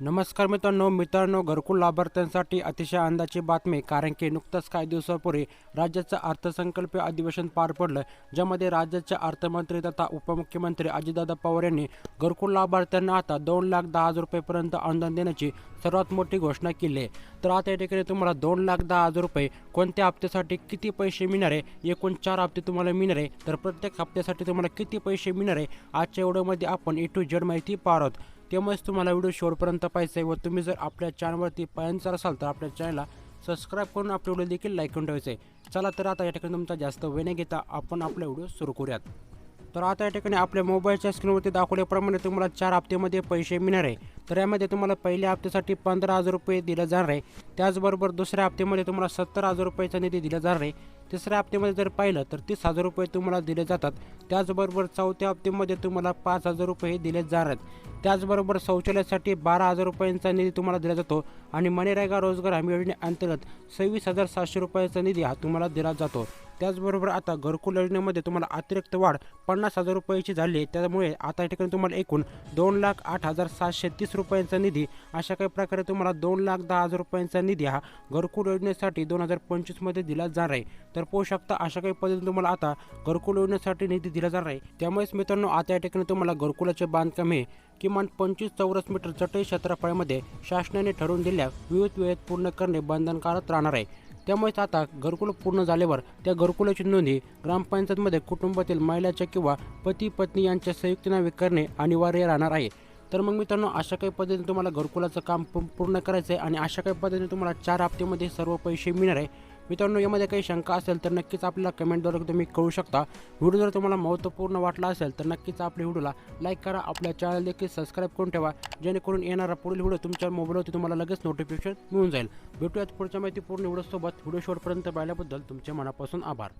नमस्कार मित्रांनो मित्रांनो घरकुल लाभार्थ्यांसाठी अतिशय आनंदाची बातमी कारण की नुकतंच काही दिवसापूर्वी राज्याचं अर्थसंकल्पीय अधिवेशन पार पडलं ज्यामध्ये राज्याचे अर्थमंत्री तथा उपमुख्यमंत्री अजितदादा पवार यांनी घरकुल लाभार्थ्यांना आता दोन लाख दहा हजार रुपयेपर्यंत अनुदान देण्याची सर्वात मोठी घोषणा केली आहे. तर आता या ठिकाणी तुम्हाला दोन लाख दहा हजार रुपये कोणत्या हप्त्यासाठी किती पैसे मिळणार आहे? एकूण चार हप्ते तुम्हाला मिळणार आहे. तर प्रत्येक हप्त्यासाठी तुम्हाला किती पैसे मिळणार आहे? आजच्या व्हिडिओमध्ये आपण ए टू जेड माहिती पाहत आहोत. त्यामुळेच तुम्हाला व्हिडिओ शेवटपर्यंत पाहिजे आहे व तुम्ही जर आपल्या चॅनलवरती पायांचा असाल तर आपल्या चॅनलला सबस्क्राईब करून आपले व्हिडिओ देखील लाईक करून ठेवायचे आहे चला तर आता या ठिकाणी तुमचा जास्त वेळ न घेता आपण आपला व्हिडिओ सुरू करूयात. तर आता या ठिकाणी आपल्या मोबाईलच्या स्क्रीनवरती दाखवल्याप्रमाणे तुम्हाला चार हप्त्यामध्ये पैसे मिळणार आहे. तर यामध्ये तुम्हाला पहिल्या हप्त्यासाठी पंधरा हजार रुपये दिले जाणार आहे. त्याचबरोबर दुसऱ्या हप्त्यामध्ये तुम्हाला सत्तर हजार रुपयाचा निधी दिला जाणार आहे. तिसऱ्या हप्त्यामध्ये जर पाहिलं तर तीस हजार रुपये तुम्हाला दिले जातात. त्याचबरोबर चौथ्या हप्त्यामध्ये तुम्हाला पाच हजार रुपये दिले जाणार आहेत. त्याचबरोबर शौचालयासाठी बारा हजार रुपयांचा निधी तुम्हाला दिला जातो आणि मनेरेगा रोजगार हमी योजनेअंतर्गत सव्वीस हजार सातशे रुपयाचा निधी हा तुम्हाला दिला जातो. त्याचबरोबर आता घरकुल योजनेमध्ये तुम्हाला अतिरिक्त वाढ पन्नास हजार रुपयाची झाली आहे. त्यामुळे आता या ठिकाणी तुम्हाला एकूण दोन लाख आठ हजार सातशे तीस रुपयांचा निधी अशा काही प्रकारे तुम्हाला दोन लाख दहा हजार रुपयांचा निधी हा घरकुल योजनेसाठी दोन हजार पंचवीसमध्ये दिला जाणार आहे. तर पाहू शकता अशा काही पद्धतीने तुम्हाला आता घरकुल योजनेसाठी निधी दिला जाणार आहे. त्यामुळेच मित्रांनो आता या ठिकाणी तुम्हाला घरकुलाचे बांधकाम हे किमान पंचवीस चौरस मीटर चटई क्षेत्रफळामध्ये शासनाने ठरवून दिल्या विविध वेळेत पूर्ण करणे बंधनकारक राहणार आहे. त्यामुळेच आता घरकुल पूर्ण झाल्यावर त्या घरकुलाची नोंदणी ग्रामपंचायतमध्ये कुटुंबातील महिलाच्या किंवा पती पत्नी यांच्या संयुक्त नावे करणे अनिवार्य राहणार आहे. तर मग मित्रांनो अशा काही पद्धतीने तुम्हाला घरकुलाचं काम पूर्ण करायचं आहे आणि अशा काही पद्धतीने तुम्हाला चार हप्त्यामध्ये सर्व पैसे मिळणार आहे. मित्रांनो यामध्ये काही शंका असेल तर नक्कीच आपल्याला कमेंटद्वारे तुम्ही कळू शकता. व्हिडिओ जर तुम्हाला महत्त्वपूर्ण वाटला असेल तर नक्कीच आपल्या व्हिडिओला लाईक करा. आपल्या चॅनल देखील सबस्क्राईब करून ठेवा. जेणेकरून येणारा पुढील व्हिडिओ तुमच्या मोबाईलवरती तुम्हाला लगेच नोटिफिकेशन मिळून जाईल. भेटूयात पुढच्या माहिती पूर्ण व्हिडिओसोबत. व्हिडिओ शेवटपर्यंत पाहिल्याबद्दल तुमचे मनापासून आभार.